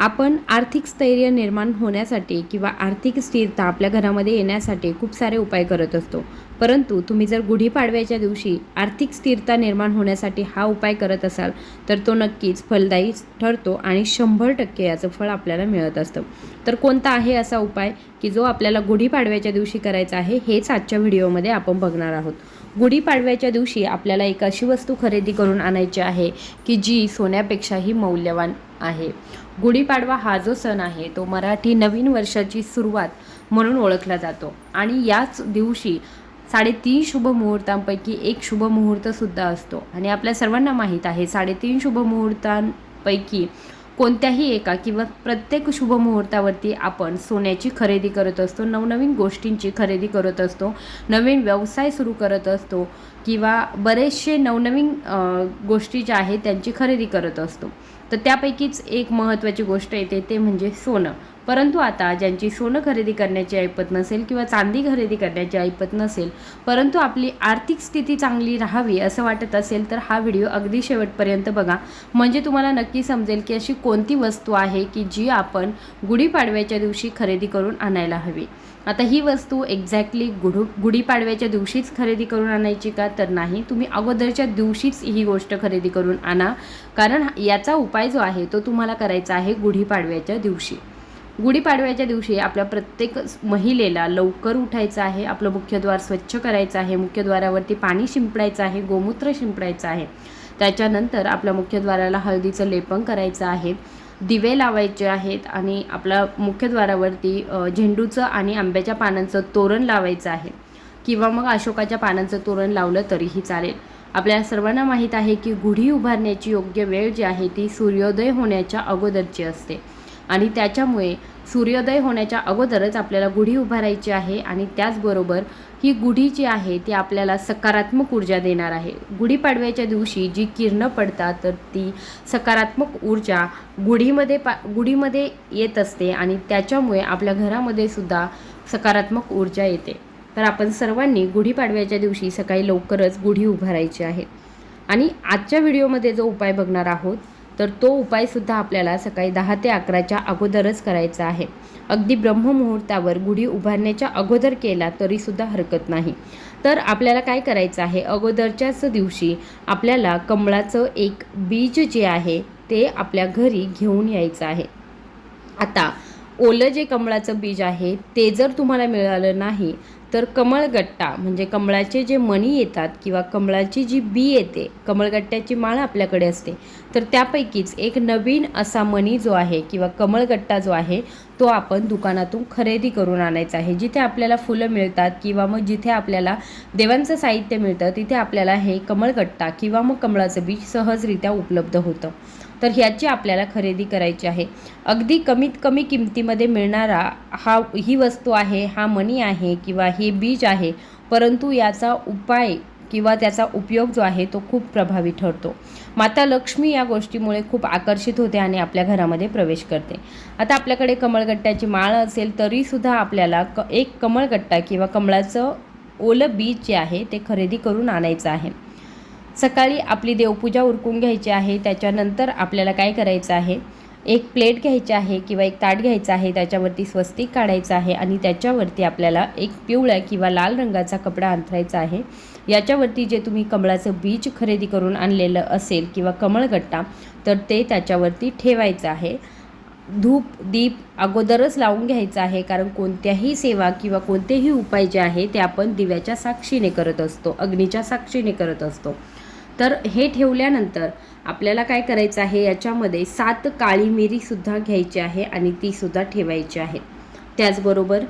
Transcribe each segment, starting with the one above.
आपण आर्थिक स्थैर्य निर्माण होण्यासाठी किंवा आर्थिक स्थिरता आपल्या घरामध्ये येण्यासाठी खूप सारे उपाय करत असतो. परंतु तुम्ही जर गुढीपाडव्याच्या दिवशी आर्थिक स्थिरता निर्माण होण्यासाठी हा उपाय करत असाल तर तो नक्कीच फलदायी ठरतो आणि शंभर टक्के याचं फळ आपल्याला मिळत असतं. तर कोणता आहे असा उपाय की जो आपल्याला गुढीपाडव्याच्या दिवशी करायचा आहे हेच आजच्या व्हिडिओमध्ये आपण बघणार आहोत. गुढीपाडव्याच्या दिवशी आपल्याला एक अशी वस्तू खरेदी करून आणायची आहे की जी सोन्यापेक्षाही मौल्यवान आहे. गुढीपाडवा हा जो सण आहे तो मराठी नवीन वर्षाची सुरुवात म्हणून ओळखला जातो. आणि याच दिवशी साडेतीन शुभ मुहूर्तांपैकी एक शुभ मुहूर्तसुद्धा असतो. आणि आपल्या सर्वांना माहीत आहे साडेतीन शुभ मुहूर्तांपैकी कोणत्याही एका किंवा प्रत्येक शुभ मुहूर्तावरती आपण सोन्याची खरेदी करत असतो नवनवीन गोष्टींची खरेदी करत असतो नवीन व्यवसाय सुरू करत असतो किंवा बरेचसे नवनवीन गोष्टी ज्या आहेत त्यांची खरेदी करत असतो. तर त्यापैकीच एक महत्त्वाची गोष्ट येते ते म्हणजे सोनं. परंतु आता ज्यांची सोनं खरेदी करण्याची ऐपत नसेल किंवा चांदी खरेदी करण्याची ऐपत नसेल परंतु आपली आर्थिक स्थिती चांगली राहावी असं वाटत असेल तर हा व्हिडिओ अगदी शेवटपर्यंत बघा. म्हणजे तुम्हाला नक्की समजेल की अशी कोणती वस्तू आहे की जी आपण गुढीपाडव्याच्या दिवशी खरेदी करून आणायला हवी. आता ही वस्तू एक्झॅक्टली गुढू गुढीपाडव्याच्या दिवशीच खरेदी करून आणायची का? तर नाही. तुम्ही अगोदरच्या दिवशीच ही गोष्ट खरेदी करून आणा. कारण याचा उपाय जो आहे तो तुम्हाला करायचा आहे गुढीपाडव्याच्या दिवशी. गुढीपाडव्याच्या दिवशी आपल्या प्रत्येक महिलेला लवकर उठायचं आहे आपलं मुख्यद्वार स्वच्छ करायचं आहे मुख्यद्वारावरती पाणी शिंपडायचं आहे गोमूत्र शिंपडायचं आहे. त्याच्यानंतर आपल्या मुख्यद्वाराला हळदीचं लेपन करायचं आहे. दिवे लावायचे आहेत आणि आपल्या मुख्यद्वारावरती झेंडूचं आणि आंब्याच्या पानांचं तोरण लावायचं आहे. किंवा मग अशोकाच्या पानांचं तोरण लावलं तरीही चालेल. आपल्या सर्वांना माहीत आहे की गुढी उभारण्याची योग्य वेळ जी आहे ती सूर्योदय होण्याच्या अगोदरची असते. आणि त्याच्यामुळे सूर्योदय होण्याच्या अगोदरच आपल्याला गुढी उभारायची आहे आणि त्याचबरोबर ही गुढी जी आहे ती आपल्याला सकारात्मक ऊर्जा देणार आहे. गुढीपाडव्याच्या दिवशी जी किरणं पडतात तर ती सकारात्मक ऊर्जा गुढीमध्ये पा गुढीमध्ये येत असते आणि त्याच्यामुळे आपल्या घरामध्ये सुद्धा सकारात्मक ऊर्जा येते. तर आपण सर्वांनी गुढीपाडव्याच्या दिवशी सकाळी लवकरच गुढी उभारायची आहे. आणि आजच्या व्हिडिओमध्ये जो उपाय बघणार आहोत तर तो उपायसुद्धा आपल्याला सकाळी दहा ते अकराच्या अगोदरच करायचा आहे. अगदी ब्रह्ममुहूर्तावर गुढी उभारण्याच्या अगोदर केला तरीसुद्धा हरकत नाही. तर आपल्याला काय करायचं आहे? अगोदरच्याच दिवशी आपल्याला कमळाचं एक बीज जे आहे ते आपल्या घरी घेऊन यायचं आहे. आता ओलं जे कमळाचं बीज आहे ते जर तुम्हाला मिळालं नाही तर कमळगट्टा म्हणजे कमळाचे जे मणी येतात किंवा कमळाची जी बी येते कमळगट्ट्याची माळ आपल्याकडे असते. तर त्यापैकीच एक नवीन असा मणी जो आहे किंवा कमळगट्टा जो आहे तो आपण दुकानातून खरेदी करून आणायचा आहे. जिथे आपल्याला फुलं मिळतात किंवा मग जिथे आपल्याला देवांचं साहित्य मिळतं तिथे आपल्याला हे कमळगट्टा किंवा मग कमळाचं बीज सहजरित्या उपलब्ध होतं. तर ह्याची आपल्याला खरेदी करायची आहे. अगदी कमीत कमी किमतीमध्ये मिळणारा हा ही वस्तू आहे हा मणी आहे किंवा हे बीज आहे परंतु याचा उपाय किंवा त्याचा उपयोग जो आहे तो खूप प्रभावी ठरतो. माता लक्ष्मी या गोष्टीमुळे खूप आकर्षित होते आणि आपल्या घरामध्ये प्रवेश करते. आता आपल्याकडे कमळगट्ट्याची माळ असेल तरीसुद्धा आपल्याला क एक कमळगट्टा किंवा कमळाचं ओलं बीज जे आहे ते खरेदी करून आणायचं आहे. सकाळी आपली देवपूजा उरकून घ्यायची आहे त्याच्यानंतर आपल्याला काय करायचं आहे? एक प्लेट घ्यायची आहे किंवा एक ताट घ्यायचं आहे त्याच्यावरती स्वस्तिक काढायचं आहे आणि त्याच्यावरती आपल्याला एक पिवळ्या किंवा लाल रंगाचा कपडा अंथरायचा आहे. याच्यावरती जे तुम्ही कमळाचं बीज खरेदी करून आणलेलं असेल किंवा कमळगट्टा तर ते त्याच्यावरती ठेवायचं आहे. धूप दीप अगोदरच लावून घ्यायचं आहे कारण कोणत्याही सेवा किंवा कोणतेही उपाय जे आहे ते आपण दिव्याच्या साक्षीने करत असतो अग्नीच्या साक्षीने करत असतो. तर हे ठेवल्यानंतर आपल्याला काय करायचं आहे? याच्यामध्ये सात काळी मिरीसुद्धा घ्यायची आहे आणि तीसुद्धा ठेवायची आहे. त्याचबरोबर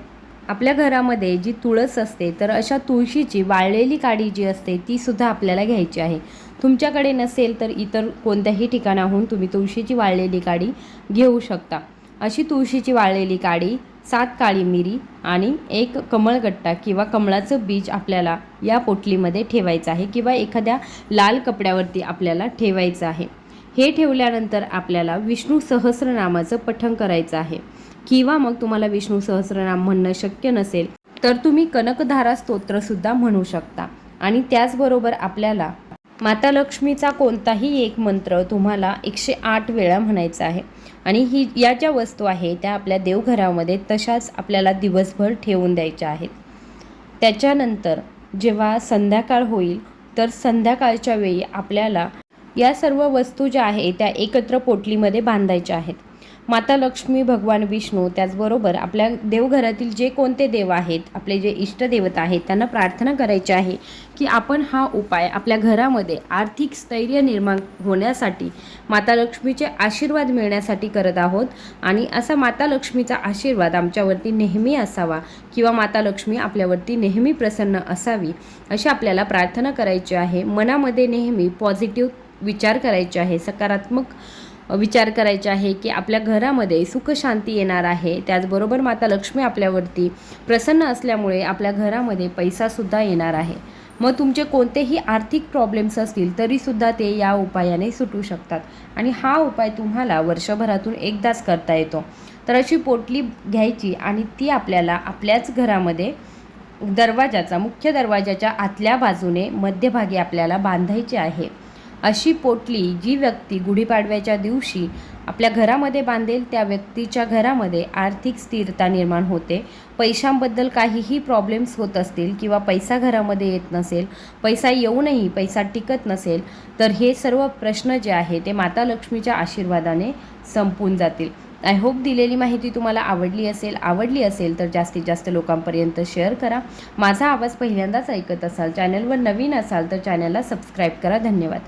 आपल्या घरामध्ये जी तुळस असते तर अशा तुळशीची वाळलेली काडी जी असते तीसुद्धा आपल्याला घ्यायची आहे. तुमच्याकडे नसेल तर इतर कोणत्याही ठिकाणाहून तुम्ही तुळशीची वाळलेली काडी घेऊ शकता. अशी तुळशीची वाळलेली काडी सात काळी मिरी आणि एक कमळगट्टा किंवा कमळाचं बीज आपल्याला या पोटलीमध्ये ठेवायचं आहे किंवा एखाद्या लाल कपड्यावरती आपल्याला ठेवायचं आहे. हे ठेवल्यानंतर आपल्याला विष्णू सहस्रनामाचं पठण करायचं आहे. किंवा मग तुम्हाला विष्णू सहस्रनाम म्हणणं शक्य नसेल तर तुम्ही कनकधारा स्तोत्रसुद्धा म्हणू शकता. आणि त्याचबरोबर आपल्याला माता लक्ष्मीचा कोणताही एक मंत्र तुम्हाला एकशे आठ वेळा म्हणायचा आहे. आणि ही या ज्या वस्तू आहे त्या आपल्या देवघरामध्ये तशाच आपल्याला दिवसभर ठेवून द्यायच्या आहेत. त्याच्यानंतर जेव्हा संध्याकाळ होईल तर संध्याकाळच्या वेळी आपल्याला या सर्व वस्तू ज्या आहे त्या एकत्र पोटलीमध्ये बांधायच्या आहेत. माता लक्ष्मी भगवान विष्णू त्याचबरोबर आपल्या देवघरातील जे कोणते देव आहेत आपले जे इष्टदेवत आहेत त्यांना प्रार्थना करायची आहे की आपण हा उपाय आपल्या घरामध्ये आर्थिक स्थैर्य निर्माण होण्यासाठी माता लक्ष्मीचे आशीर्वाद मिळण्यासाठी करत आहोत. आणि असा माता लक्ष्मीचा आशीर्वाद आमच्यावरती नेहमी असावा किंवा माता लक्ष्मी आपल्यावरती नेहमी प्रसन्न असावी अशी आपल्याला प्रार्थना करायची आहे. मनामध्ये नेहमी पॉझिटिव्ह विचार करायचे आहे सकारात्मक विचार करायचे आहे की आपल्या घरामध्ये सुखशांती येणार आहे. त्याचबरोबर माता लक्ष्मी आपल्यावरती प्रसन्न असल्यामुळे आपल्या घरामध्ये पैसासुद्धा येणार आहे. मग तुमचे कोणतेही आर्थिक प्रॉब्लेम्स असतील तरीसुद्धा ते या उपायाने सुटू शकतात. आणि हा उपाय तुम्हाला वर्षभरातून एकदाच करता येतो. तर अशी पोटली घ्यायची आणि ती आपल्याला आपल्याच घरामध्ये दरवाजाचा मुख्य दरवाजाच्या आतल्या बाजूने मध्यभागी आपल्याला बांधायची आहे. अशी पोटली जी व्यक्ती गुढीपाडव्याच्या दिवशी आपल्या घरामध्ये बांधेल त्या व्यक्तीच्या घरामध्ये आर्थिक स्थिरता निर्माण होते. पैशांबद्दल काहीही प्रॉब्लेम्स होत असतील किंवा पैसा घरामध्ये येत नसेल पैसा येऊनही पैसा टिकत नसेल तर हे सर्व प्रश्न जे आहे ते माता लक्ष्मीच्या आशीर्वादाने संपून जातील. आय होप दिलेली माहिती तुम्हाला आवडली असेल आवडली असेल तर जास्तीत जास्त लोकांपर्यंत शेअर करा. माझा आवाज पहिल्यांदाच ऐकत असाल चॅनलवर नवीन असाल तर चॅनलला सबस्क्राईब करा. धन्यवाद.